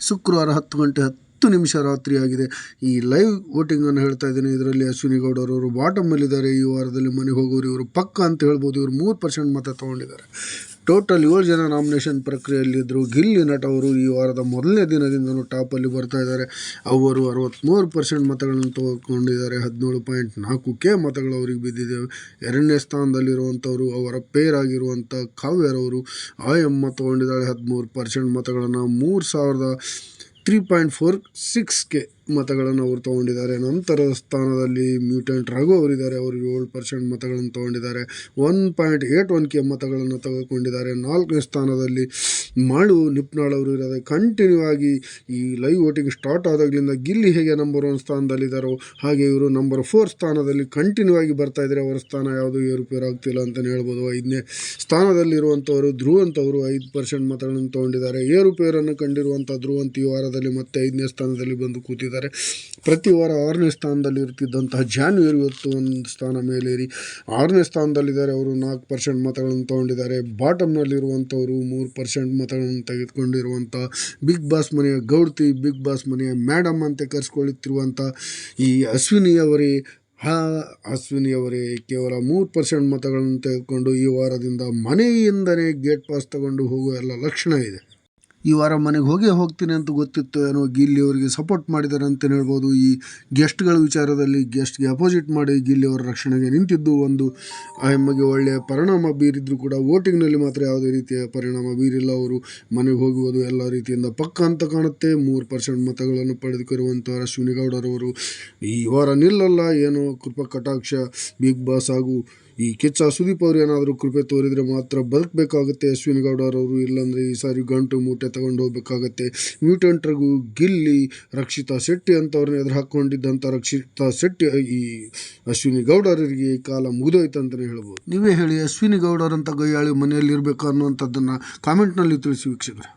ಶುಕ್ರವಾರ ಹತ್ತು ಗಂಟೆ ಹತ್ತು ನಿಮಿಷ ರಾತ್ರಿ ಆಗಿದೆ ಈ ಲೈವ್ ವೋಟಿಂಗನ್ನು ಹೇಳ್ತಾ ಇದ್ದೀನಿ. ಇದರಲ್ಲಿ ಅಶ್ವಿನಿ ಗೌಡರವರು ಬಾಟಮಲ್ಲಿದ್ದಾರೆ ಈ ವಾರದಲ್ಲಿ ಮನೆಗೆ ಹೋಗೋರು ಇವರು ಪಕ್ಕ ಅಂತ ಹೇಳ್ಬೋದು. ಇವರು ಮೂರು ಪರ್ಸೆಂಟ್ ಮತ ತೊಗೊಂಡಿದ್ದಾರೆ. ಟೋಟಲ್ ಏಳು ಜನ ನಾಮಿನೇಷನ್ ಪ್ರಕ್ರಿಯೆಯಲ್ಲಿದ್ದರು ಗಿಲ್ಲಿ ನಟ ಅವರು ಈ ವಾರದ ಮೊದಲನೇ ದಿನದಿಂದಲೂ ಟಾಪಲ್ಲಿ ಬರ್ತಾ ಇದ್ದಾರೆ. ಅವರು ಅರವತ್ತ್ಮೂರು ಪರ್ಸೆಂಟ್ ಮತಗಳನ್ನು ತೆಗೆದುಕೊಂಡಿದ್ದಾರೆ ಹದಿನೇಳು ಪಾಯಿಂಟ್ ನಾಲ್ಕು ಕೆ ಮತಗಳು ಅವರಿಗೆ ಬಿದ್ದಿದೆ. ಎರಡನೇ ಸ್ಥಾನದಲ್ಲಿರುವಂಥವರು ಅವರ ಪೇರ್ ಆಗಿರುವಂಥ ಕಾವ್ಯರವರು ಆಯಮ್ಮ ತೊಗೊಂಡಿದ್ದಾಳೆ. ಹದಿಮೂರು ಪರ್ಸೆಂಟ್ ಮತಗಳನ್ನು ಮೂರು ಸಾವಿರದ three point four six K ಮತಗಳನ್ನು ಅವರು ತೊಗೊಂಡಿದ್ದಾರೆ. ನಂತರ ಸ್ಥಾನದಲ್ಲಿ ಮ್ಯೂಟೆಂಟ್ ರಘು ಅವರಿದ್ದಾರೆ. ಅವರು ಏಳು ಪರ್ಸೆಂಟ್ ಮತಗಳನ್ನು ತೊಗೊಂಡಿದ್ದಾರೆ. One point eight one K ಮತಗಳನ್ನು ತೆಗೆದುಕೊಂಡಿದ್ದಾರೆ. ನಾಲ್ಕನೇ ಸ್ಥಾನದಲ್ಲಿ ಮಾಳು ನಿಪ್ನಾಳ್ ಅವರು ಇದ್ದಾರೆ ಕಂಟಿನ್ಯೂ ಆಗಿ ಈ ಲೈವ್ ವೋಟಿಂಗ್ ಸ್ಟಾರ್ಟ್ ಆದಾಗಲಿಂದ ಗಿಲ್ಲಿ ಹೇಗೆ ನಂಬರ್ ಒನ್ ಸ್ಥಾನದಲ್ಲಿದ್ದಾರೋ, ಹಾಗೆ ಇವರು ನಂಬರ್ ಫೋರ್ ಸ್ಥಾನದಲ್ಲಿ ಕಂಟಿನ್ಯೂ ಆಗಿ ಬರ್ತಾ ಇದ್ದಾರೆ ಅವರ ಸ್ಥಾನ ಯಾವುದು ಏರುಪೇರು ಆಗ್ತಿಲ್ಲ ಅಂತಲೇ ಹೇಳ್ಬೋದು. ಐದನೇ ಸ್ಥಾನದಲ್ಲಿರುವಂಥವರು ಧ್ರುವಂತವರು ಐದು ಪರ್ಸೆಂಟ್ ಮತಗಳನ್ನು ತೊಗೊಂಡಿದ್ದಾರೆ. ಏರುಪೇರನ್ನು ಕಂಡಿರುವಂಥ ಧ್ರುವಂತ ಈ ವಾರದಲ್ಲಿ ಮತ್ತೆ ಐದನೇ ಸ್ಥಾನದಲ್ಲಿ ಬಂದು ಕೂತಿದ್ದಾರೆ. ಪ್ರತಿ ವಾರ ಆರನೇ ಸ್ಥಾನದಲ್ಲಿ ಇರ್ತಿದ್ದಂತಹ ಜಾನ್ವರಿ ಇವತ್ತು ಒಂದು ಸ್ಥಾನ ಮೇಲೇರಿ. ಆರನೇ ಸ್ಥಾನದಲ್ಲಿದ್ದಾರೆ, ಅವರು ನಾಲ್ಕು ಪರ್ಸೆಂಟ್ ಮತಗಳನ್ನು ತೊಗೊಂಡಿದ್ದಾರೆ. ಬಾಟಮ್ನಲ್ಲಿರುವಂಥವರು ಮೂರು ಪರ್ಸೆಂಟ್ ಮತಗಳನ್ನು ತೆಗೆದುಕೊಂಡಿರುವಂಥ ಬಿಗ್ ಬಾಸ್ ಮನೆಯ ಗೌಡ್ತಿ, ಬಿಗ್ ಬಾಸ್ ಮನೆಯ ಮೇಡಮ್ ಅಂತ ಕರೆಸ್ಕೊಳ್ಳುತ್ತಿರುವಂಥ ಈ ಅಶ್ವಿನಿ ಅವರೇ ಹಾ ಅಶ್ವಿನಿ ಅವರೇ ಕೇವಲ ಮೂರು ಪರ್ಸೆಂಟ್ ಮತಗಳನ್ನು ತೆಗೆದುಕೊಂಡು ಈ ವಾರದಿಂದ ಮನೆಯಿಂದಲೇ ಗೇಟ್ ಪಾಸ್ ತಗೊಂಡು ಹೋಗುವ ಎಲ್ಲ ಲಕ್ಷಣ ಇದೆ. ಈ ವಾರ ಮನೆಗೆ ಹೋಗೇ ಹೋಗ್ತೀನಿ ಅಂತ ಗೊತ್ತಿತ್ತು. ಏನೋ ಗಿಲ್ಲಿ ಅವರಿಗೆ ಸಪೋರ್ಟ್ ಮಾಡಿದ್ದಾರೆ ಅಂತ ಹೇಳ್ಬೋದು. ಈ ಗೆಸ್ಟ್ಗಳ ವಿಚಾರದಲ್ಲಿ ಗೆಸ್ಟ್ಗೆ ಅಪೋಸಿಟ್ ಮಾಡಿ ಗಿಲ್ಲಿ ಅವರ ರಕ್ಷಣೆಗೆ ನಿಂತಿದ್ದು ಒಂದು ಆ ಎಮ್ಮಗೆ ಒಳ್ಳೆಯ ಪರಿಣಾಮ ಬೀರಿದ್ರು ಕೂಡ. ವೋಟಿಂಗ್ನಲ್ಲಿ ಮಾತ್ರ ಯಾವುದೇ ರೀತಿಯ ಪರಿಣಾಮ ಬೀರಿಲ್ಲ. ಅವರು ಮನೆಗೆ ಹೋಗುವುದು ಎಲ್ಲ ರೀತಿಯಿಂದ ಪಕ್ಕ ಅಂತ ಕಾಣುತ್ತೆ. ಮೂರು ಪರ್ಸೆಂಟ್ ಮತಗಳನ್ನು ಪಡೆದುಕೊಂಡಿರುವಂಥ ಅಶ್ವಿನಿ ಗೌಡರವರು ಈ ವಾರ ನಿಲ್ಲಲ್ಲ. ಏನೋ ಕೃಪಾ, ಕಟಾಕ್ಷ ಬಿಗ್ ಬಾಸ್ ಹಾಗೂ ಈ ಕಿಚ್ಚ ಸುದೀಪ್ ಅವರು ಏನಾದರೂ ಕೃಪೆ ತೋರಿದರೆ ಮಾತ್ರ ಬದುಕಬೇಕಾಗುತ್ತೆ. ಅಶ್ವಿನಿ ಗೌಡರವರು ಇಲ್ಲಾಂದರೆ ಈ ಸಾರಿ ಗಂಟು ಮೂಟೆ ತಗೊಂಡು ಹೋಗಬೇಕಾಗತ್ತೆ. ಮ್ಯೂಟೆಂಟ್ರಿಗೂ ಗಿಲ್ಲಿ, ರಕ್ಷಿತಾ ಶೆಟ್ಟಿ ಅಂತವ್ರನ್ನ ಎದುರು ಹಾಕ್ಕೊಂಡಿದ್ದಂಥ ರಕ್ಷಿತಾ ಶೆಟ್ಟಿ, ಈ ಅಶ್ವಿನಿ ಗೌಡರಿಗೆ ಕಾಲ ಮುಗಿದೋಯ್ತು ಅಂತಲೇ ಹೇಳ್ಬೋದು. ನೀವೇ ಹೇಳಿ ಅಶ್ವಿನಿ ಗೌಡರಂಥ ಗೈಯಾಳಿ ಮನೆಯಲ್ಲಿ ಅನ್ನುವಂಥದ್ದನ್ನು ಕಾಮೆಂಟ್ನಲ್ಲಿ ತಿಳಿಸಿ ವೀಕ್ಷಕರೇ.